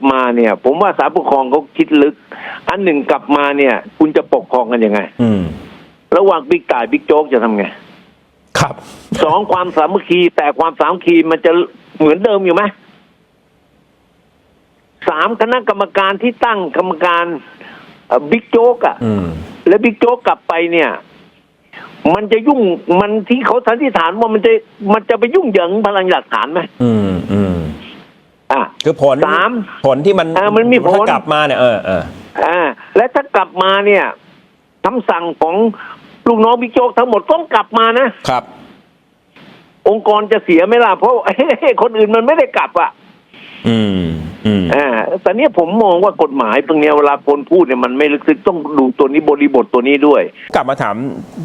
กลับมาเนี่ย ผมว่าสารปกครองเขาคิดลึก อันหนึ่งกลับมาเนี่ย คุณจะปกครองกันยังไง อืม ระหว่างบิ๊กต่ายบิ๊กโจ๊กจะทำไงครับ สองความสามัคคีแต่ความสามัคคีมันจะเหมือนเดิมอยู่ไหมสามคณะกรรมการที่ตั้งกรรมการเอ่อบิ๊กโจ๊กอะอืม และบิ๊กโจ๊กกลับไปเนี่ย มันจะยุ่งมันที่เขาสันนิษฐานว่ามันจะมันจะไปยุ่งเหยิงพลังหลักฐานไหมอืม อืมอะ คือผลสามผลที่มันเออมันมีผล ถ้ากลับมาเนี่ยเออเอออ่าและถ้ากลับมาเนี่ยคำสั่งของลูกน้องบิ๊กโจ๊กทั้งหมดต้องกลับมานะ ครับ องค์กรจะเสียไหมล่ะเพราะ คนอื่นมันไม่ได้กลับอะอืมอืมอ่าแต่เนี้ยผมมองว่ากฎหมายตรงเนี้ยเวลาคนพูดเนี่ยมันไม่ลึกซึ้งต้องดูตัวนี้บริบทตัวนี้ด้วย กลับมาถาม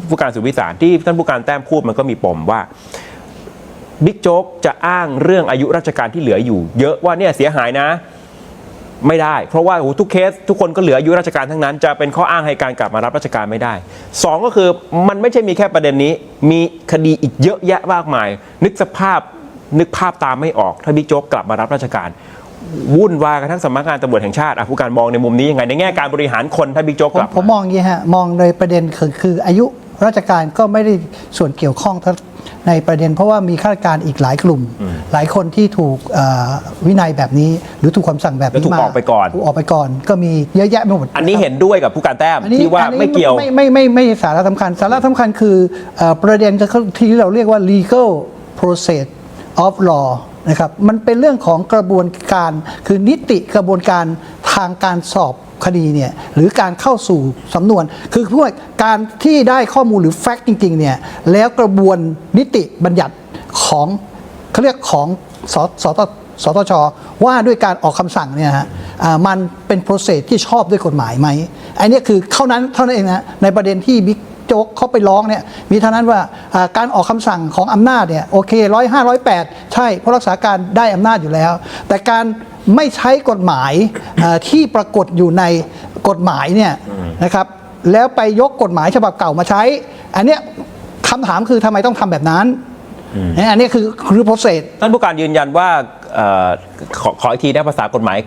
ผู้การสุวิสารที่ท่านผู้การแต้มพูดมันก็มีปมว่า บิ๊กโจ๊กจะอ้างเรื่องอายุราชการที่เหลืออยู่ เยอะว่าเนี่ยเสียหายนะ ไม่ได้ เพราะว่าโอ้โหทุกเคส ทุกคนก็เหลืออายุราชการทั้งนั้น จะเป็นข้ออ้างให้การกลับมารับราชการไม่ได้สองก็คือมันไม่ใช่มีแค่ประเด็นนี้ มีคดีอีกเยอะแยะมากมาย นึกสภาพนึกภาพตามไม่ออก ถ้าบิ๊กโจ๊กกลับมารับราชการวุ่นวายกันทั้งสำนักงานตำรวจแห่งชาติผู้การมองในมุมนี้ยังไงในแง่การบริหารคนถ้าบิ๊กโจ๊กกลับผมมองอย่างนี้ฮะมองโดยประเด็นคือคืออายุราชการก็ไม่ได้ส่วนเกี่ยวข้องทั้ง ในประเด็นเพราะว่ามีข้าราชการอีกหลายกลุ่ม หลายคนที่ถูกเอ่อวินัยแบบนี้ หรือถูกคำสั่งแบบแล้วนี้ถูกมาออกไปก่อนถูกออกไปก่อน ก็มีเยอะแยะไปหมด อันนี้ะครับเห็นด้วยกับผู้การแต้มอันนี้ที่ว่าอันนี้ไม่เกี่ยวไม่ไม่ไม่ไม่ไม่สาระสำคัญ สาระสำคัญคือเอ่อประเด็นก็คือที่เราเรียกว่า legal process of law นะครับมันเป็นเรื่องของกระบวนการคือนิติกระบวนการทางการสอบ คดีเนี่ยหรือการเข้าสู่สำนวน คือพวกการที่ได้ข้อมูลหรือแฟกต์จริงๆเนี่ยแล้วกระบวนนิติบัญญัติของเขาเรียกของสสตสตชว่าด้วยการออกคำสั่งเนี่ยฮะมันเป็นโปรเซสที่ชอบด้วยกฎหมายไหมไอ้นี่คือเท่านั้นเท่านั้นเองนะในประเด็นที่บิ๊กโจ๊กเขาไปร้องเนี่ยมีเท่านั้นว่าอ่าการออกคำสั่งของอำนาจเนี่ยโอเคร้อยห้าร้อยแปดใช่เพราะรักษาการได้อำนาจอยู่แล้ว แต่การ ไม่ใช้กฎหมายอ่าที่ปรากฏอยู่ในกฎหมายเนี่ยนะครับแล้วไปยกกฎหมายฉบับเก่ามาใช้ อันเนี้ยคำถามคือทำไมต้องทำแบบนั้นเนี่ยอันนี้คือคือโปรเซสท่านผู้การยืนยันว่าเอ่อขอขออีกทีนะภาษากฎหมาย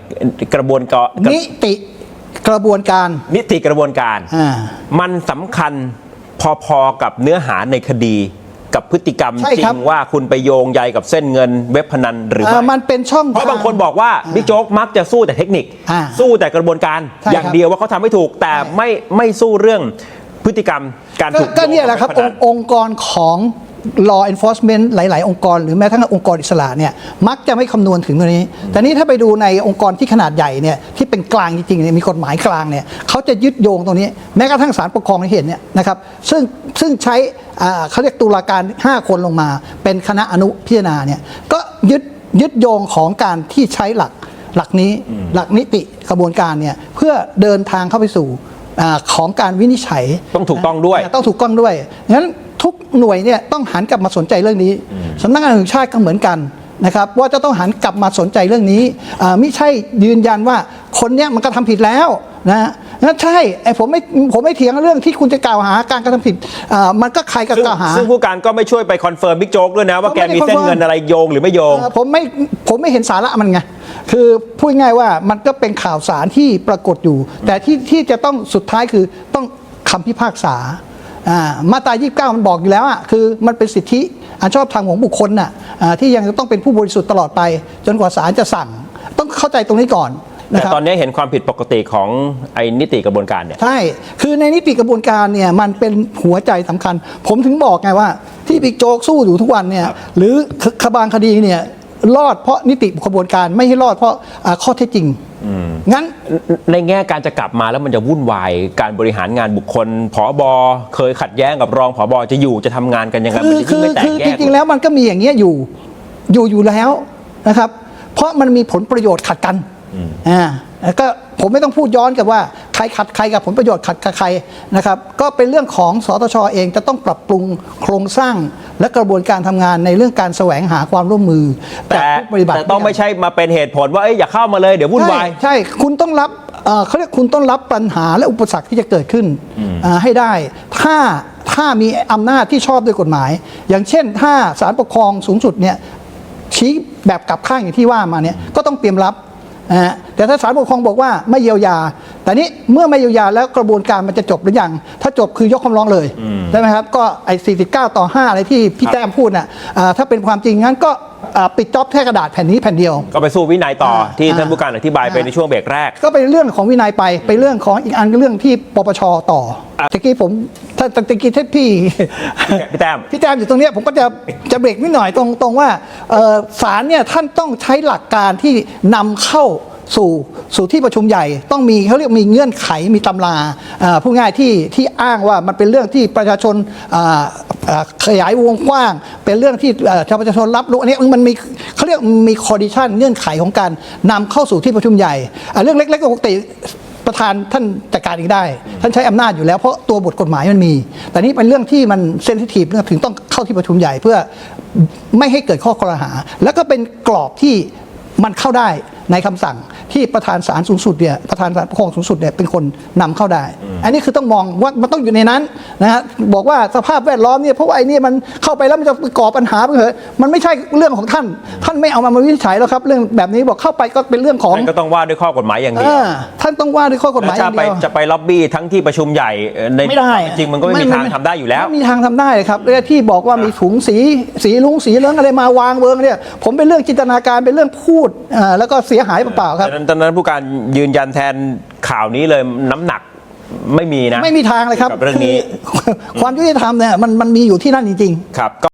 กระบวนการนิติกระบวนการ นิติกระบวนการอ่ามันสำคัญพอๆกับเนื้อหาในคดีกับ พฤติกรรมใช่จริครับ งว่าคุณไปโยงใยกับเส้นเงินเว็บพนันหรือเอ่อไม่มันเป็นช่องเพราะบางคนทบอกว่าบิ๊กโจ๊กมักจะสู้แต่เทคนิค อ่าสู้แต่กระบวนการใช่อย่างครับเดียวว่าเขาทำไม่ถูกแต่ใช่ไม่ไม่สู้เรื่องพฤติกรรมการก็ถูกก็เนี่ยแหละครับโยงอกังค์องค์กรของ law enforcement หลาย ๆ องค์กร หรือแม้กระทั่งองค์กรอิสระเนี่ยมักจะไม่คำนวณถึงตรงนี้ แต่นี้ถ้าไปดูในองค์กรที่ขนาดใหญ่เนี่ยที่เป็นกลางจริง ๆ เนี่ยมีกฎหมายกลางเนี่ยเขาจะยึดโยงตรงนี้ แม้กระทั่งศาลปกครองที่เห็นเนี่ยนะครับซึ่งซึ่งใช้อ่า เขาเรียกตุลาการ 5 คนลงมา เป็นคณะอนุพิจารณาเนี่ยก็ยึดยึดโยงของการที่ใช้หลักหลักนี้หลักนิติกระบวนการเนี่ยเพื่อเดินทางเข้าไปสู่อาของการวินิจฉัยต้องถูกต้องด้วย ต้องถูกต้องด้วยงั้นทุกหน่วยเนี่ยต้องหันกลับมาสนใจเรื่องนี้สำนักงานตำรวจแห่งชาติก็เหมือนกันนะครับว่าจะต้องหันกลับมาสนใจเรื่องนี้อ่าไม่ใช่ยืนยันว่าคนเนี้ยมันกระทำผิดแล้วนะ นั่นใช่ไอ้ผมไม่ผมไม่เถียงเรื่องที่คุณจะกล่าวหาการกระทำผิดอ่ามันก็ใครก็ซึ่งกล่าวหา ซึ่งผู้การก็ไม่ช่วยไปคอนเฟิร์มบิ๊กโจ๊กด้วยนะ ว่าแกมีเส้นเงินอะไรโยงหรือไม่โยง เอ่อผมไม่ผมไม่เห็นสาระมันไงคือพูดง่ายๆว่ามันก็เป็นข่าวสารที่ปรากฏอยู่ แต่ที่ที่จะต้องสุดท้ายคือต้องคำพิพากษาอ่ามาตรา29 มันบอกอยู่แล้วอะคือมันเป็นสิทธิอันชอบธรรมของบุคคลน่ะอ่าที่ยังจะต้องเป็นผู้บริสุทธิ์ตลอดไป จนกว่าศาลจะสั่ง ต้องเข้าใจตรงนี้ก่อน นะแต่ครับ ตอนนี้เห็นความผิดปกติของไอ้นิติกระบวนการเนี่ย ใช่ คือในนิติกระบวนการเนี่ยมันเป็นหัวใจสำคัญ ผมถึงบอกไงว่า ที่บิ๊กโจ๊กสู้อยู่ทุกวันเนี่ยหรือขบางคดีเนี่ยรอดเพราะนิติกระบวนการไม่ใช่รอดเพราะอ่าข้อเท็จจริงงั้น ในแง่การจะกลับมาแล้วมันจะวุ่นวาย การบริหารงานบุคคลผอบอเคยขัดแย้งกับรองผอบอจะอยู่จะทำงานกันยังไงคืมันอจะคืยิ่งอไม่แตกคือแยจก ริงๆแล้วมันก็มีอย่างเงี้ยอยู่อยู่อยู่แล้วนะครับ เพราะมันมีผลประโยชน์ขัดกัน อ่าแล้วก็ผมไม่ต้องพูดย้อนกับว่าใครขัดใครกับผลประโยชน์ขัดกับใครนะครับ ก็เป็นเรื่องของสตชเองจะต้องปรับปรุงโครงสร้างและกระบวนการทำงานในเรื่องการแสวงหาความร่วมมือแต่จากผู้ปฏิบัติแต่ต้องไม่ใช่มาเป็นเหตุผลว่าเอ้ยอย่าเข้ามาเลยเดี๋ยววุ่นวายใช่ใช่คุณต้องรับเอ่อเขาเรียกคุณต้องรับปัญหาและอุปสรรคที่จะเกิดขึ้นอ่าให้ได้ ถ้าถ้ามีอำนาจที่ชอบด้วยกฎหมาย อย่างเช่น ถ้าศาลปกครองสูงสุดเนี่ยชี้แบบกลับข้างอย่างที่ว่ามาเนี่ยก็ต้องเตรียมรับ นะฮะแต่ถ้าศาลปกครองบอกว่าไม่เยียวยา แต่นี้เมื่อไม่เยียวยาแล้วกระบวนการมันจะจบหรือยัง ถ้าจบคือยกคำร้องเลยใช่ไหมครับ ก็ไอ้49 ต่อ 5 อะไรที่พี่ครับแต้มพูดน่ะอ่าถ้าเป็นความจริงงั้นก็อ่าปิดจ็อบแค่กระดาษแผ่นนี้แผ่นเดียว ก็ไปสู้วินัยต่ออ่าที่อ่าท่านผู้การอธิบายไปอ่าในช่วงเบรกแรก ก็เป็นเรื่องของวินัยไปไปเรื่องของอีกอันก็เรื่องที่ปปชต่ออะตะกี้ผม ถ้าตะกี้ถ้าพี่พี่แต้มพี่แต้มอยู่ตรงเนี้ยผมก็จะจะเบรกนิดหน่อยตรงตรงว่าเอ่อศาลเนี่ยท่านต้องใช้หลักการที่นำเข้าสู่สู่ที่ประชุมใหญ่ต้องมีเขาเรียกมีเงื่อนไขมีตำราอ่าผู้ง่ายที่ที่อ้างว่ามันเป็นเรื่องที่ประชาชนอ่าอ่าขยายวงกว้าง เป็นเรื่องที่เอ่อชาวประชาชนรับรู้อันนี้มันมีเขาเรียกมีคอดิชันเงื่อนไขของการนำเข้าสู่ที่ประชุมใหญ่อ่าเรื่องเล็กๆปกติ ประธานท่านจัดการเองได้ ท่านใช้อำนาจอยู่แล้วเพราะตัวบทกฎหมายมันมี แต่นี่เป็นเรื่องที่มันเซนซิทีฟเรื่องถึงต้องเข้าที่ประชุมใหญ่เพื่อไม่ให้เกิดข้อกล่าวหา แล้วก็เป็นกรอบที่มันเข้าได้ในคำสั่งที่ประธานศาลสูงสุดเนี่ยประธานศาลปกครองสูงสุดเนี่ยเป็นคนนำเข้าได้ อันนี้คือต้องมองว่ามันต้องอยู่ในนั้นนะฮะบอกว่าสภาพแวดล้อมเนี่ยเพราะว่าไอ้นี่มันเข้าไปแล้วมันจะก่อปัญหาไปเถอะมันไม่ใช่เรื่องของท่าน ท่านไม่เอามามาวินิจฉัยแล้วครับ เรื่องแบบนี้บอกเข้าไปก็เป็นเรื่องของมันก็ต้องว่าด้วยข้อกฎหมายอย่างเอเดียวอท่านต้องว่าด้วยข้อกฎหแล้วมายอจะย่างไปเดียวจะไปล็อบบี้ทั้งที่ประชุมใหญ่เอ่อในไม่ได้จริงมันก็ไม่มีทางทำได้อยู่แล้วไม่มีทางทำได้ครับเรื่องที่บอกว่ามีถุงสีสีลุงสีเหลืองอะไรมาวางเวิงเนี่ยผมเป็นเรื่องจินตนาการเป็นเรื่องพูดอ่าแล้วก็เสียหายเปล่าๆครับดังนั้นดังนั้นผู้การยืนยันแทนข่าวนี้เลยน้ำหนัก ไม่มีนะ ไม่มีทางเลยครับกับเรื่องนี้ คือความยุติธรรมเนี่ยมันมันมีอยู่ที่นั่นจริง ๆ ครับก็